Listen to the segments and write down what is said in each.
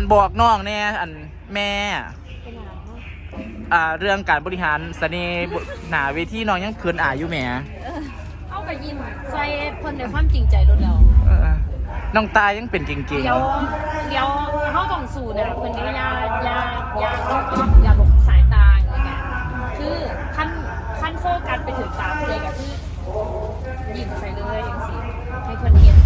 นบอกน้องแน่อันแม่เป็นหยังอ่าเรื่องการบริหารเสน่ห์บหนาเวทีน้องยังเคินอายอยู่แหมเอาไปยิ้มใส่เพิ่นในความจริงใจรถแล้วเออน้องตายยังเป็นจริงเดี๋ยวเดี๋ยวเฮาต้องสู้นะเพิ่นก็อย่าอย่าอย่าลบอย่าหลบสายตาอย่างเงี้ยคือขั้นขั้นโฟกัสไปถึงตาผู้ใดก็คือยิ้มใส่เลยจังซี่ให้เพิ่นเห็น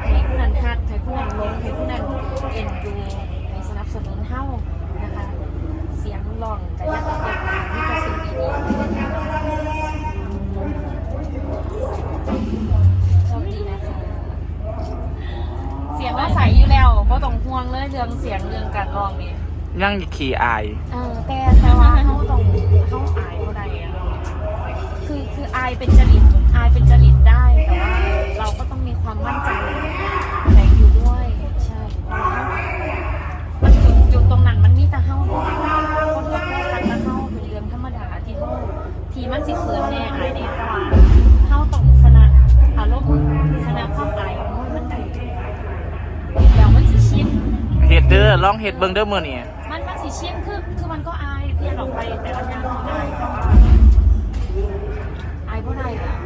ให้ผู้นั้นฮักให้ผู้นั้นลงให้ผู้นั้นเอ็นดูให้สนับสนุนเฮานะคะ เสียงร้องแต่ยังเด็กมีแต่สิ่งดีๆโชคดีนะคะเสียงว่าใสอยู่แล้วก็ต้องห่วงเลยเรื่องเสียงเรื่องการร้องเนี่ยยังขี่อายเออแต่แต่ว่าเขาต้องเขาอายเขาใดอะคือคืออายเป็นจริตอายเป็นจริตได้ อลองเห็ดเบิ้งเด้อมือนี่มันมันสีเชี่ยงคือคือมันก็อายเพียนออกไปแต่ละยานอายอายเพราะอะ